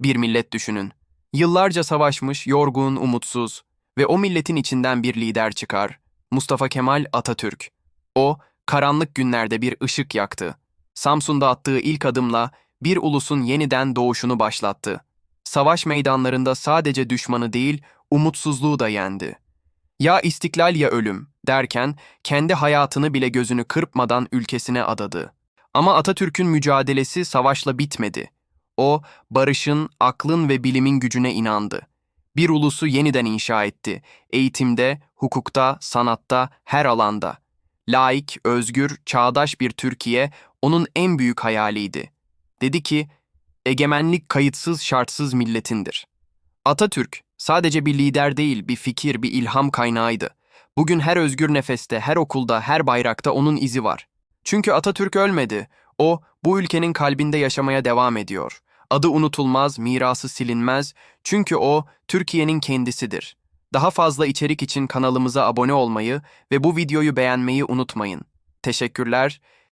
Bir millet düşünün. Yıllarca savaşmış, yorgun, umutsuz ve o milletin içinden bir lider çıkar. Mustafa Kemal Atatürk. O, karanlık günlerde bir ışık yaktı. Samsun'da attığı ilk adımla bir ulusun yeniden doğuşunu başlattı. Savaş meydanlarında sadece düşmanı değil, umutsuzluğu da yendi. Ya istiklal ya ölüm derken kendi hayatını bile gözünü kırpmadan ülkesine adadı. Ama Atatürk'ün mücadelesi savaşla bitmedi. O, barışın, aklın ve bilimin gücüne inandı. Bir ulusu yeniden inşa etti. Eğitimde, hukukta, sanatta, her alanda. Laik, özgür, çağdaş bir Türkiye onun en büyük hayaliydi. Dedi ki, egemenlik kayıtsız şartsız milletindir. Atatürk sadece bir lider değil, bir fikir, bir ilham kaynağıydı. Bugün her özgür nefeste, her okulda, her bayrakta onun izi var. Çünkü Atatürk ölmedi. O, bu ülkenin kalbinde yaşamaya devam ediyor. Adı unutulmaz, mirası silinmez. Çünkü o, Türkiye'nin kendisidir. Daha fazla içerik için kanalımıza abone olmayı ve bu videoyu beğenmeyi unutmayın. Teşekkürler.